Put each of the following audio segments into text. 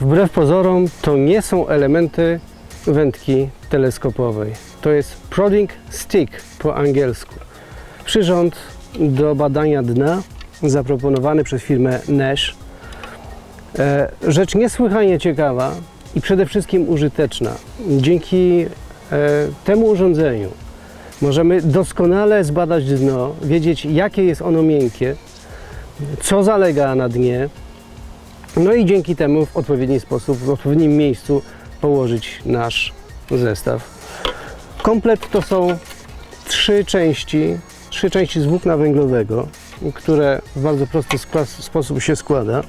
Wbrew pozorom to nie są elementy wędki teleskopowej. To jest prodding stick po angielsku. Przyrząd do badania dna zaproponowany przez firmę Nash. E, Rzecz niesłychanie ciekawa i przede wszystkim użyteczna. Dzięki e, temu urządzeniu możemy doskonale zbadać dno, wiedzieć jakie jest ono miękkie, co zalega na dnie, no i dzięki temu w odpowiedni sposób, w odpowiednim miejscu położyć nasz zestaw. Komplet to są trzy części, trzy części z włókna węglowego, które w bardzo prosty sposób się składa.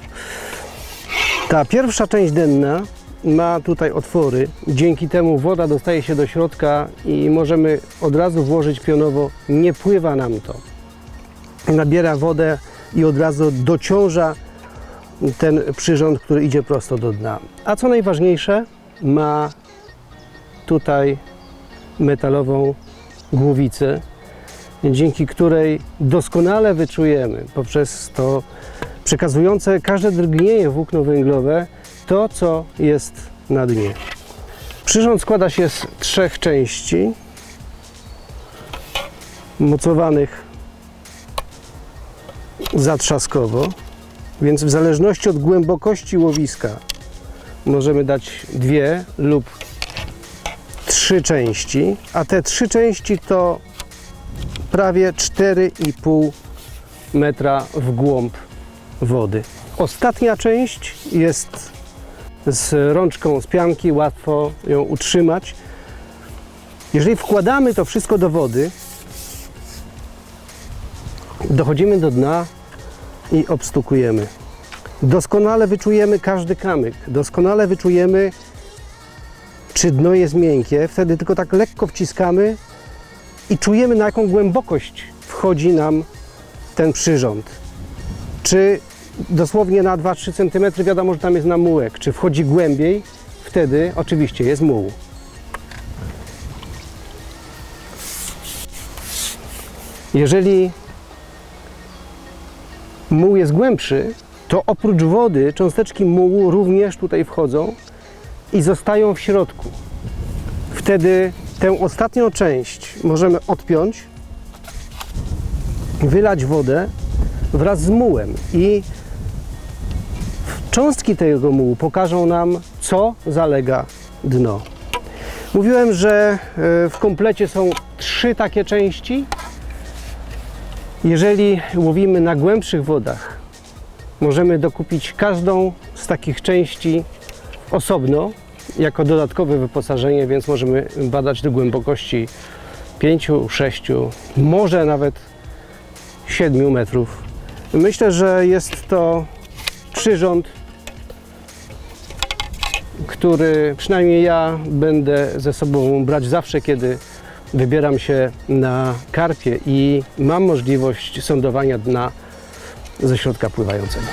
Ta pierwsza część denna ma tutaj otwory, dzięki temu woda dostaje się do środka i możemy od razu włożyć pionowo, nie pływa nam to. Nabiera wodę i od razu dociąża ten przyrząd, który idzie prosto do dna. A co najważniejsze, ma tutaj metalową głowicę, dzięki której doskonale wyczujemy poprzez to przekazujące każde drgnienie włókno węglowe to, co jest na dnie. Przyrząd składa się z trzech części mocowanych zatrzaskowo. Więc w zależności od głębokości łowiska możemy dać dwie lub trzy części, a te trzy części to prawie 4,5 metra w głąb wody. Ostatnia część jest z rączką z pianki, łatwo ją utrzymać. Jeżeli wkładamy to wszystko do wody, dochodzimy do dna i obstukujemy. Doskonale wyczujemy każdy kamyk, doskonale wyczujemy, czy dno jest miękkie. Wtedy tylko tak lekko wciskamy i czujemy, na jaką głębokość wchodzi nam ten przyrząd. Czy dosłownie na 2-3 cm wiadomo, że tam jest namułek. Czy wchodzi głębiej, wtedy oczywiście jest muł. Jeżeli muł jest głębszy, to oprócz wody cząsteczki mułu również tutaj wchodzą i zostają w środku. Wtedy tę ostatnią część możemy odpiąć, wylać wodę wraz z mułem i cząstki tego mułu pokażą nam, co zalega dno. Mówiłem, że e, w komplecie są trzy takie części. Jeżeli łowimy na głębszych wodach, możemy dokupić każdą z takich części osobno, jako dodatkowe wyposażenie, więc możemy badać do głębokości 5, 6, może nawet 7 metrów. Myślę, że jest to przyrząd, który przynajmniej ja będę ze sobą brać zawsze, kiedy wybieram się na karpie i mam możliwość sądowania dna ze środka pływającego.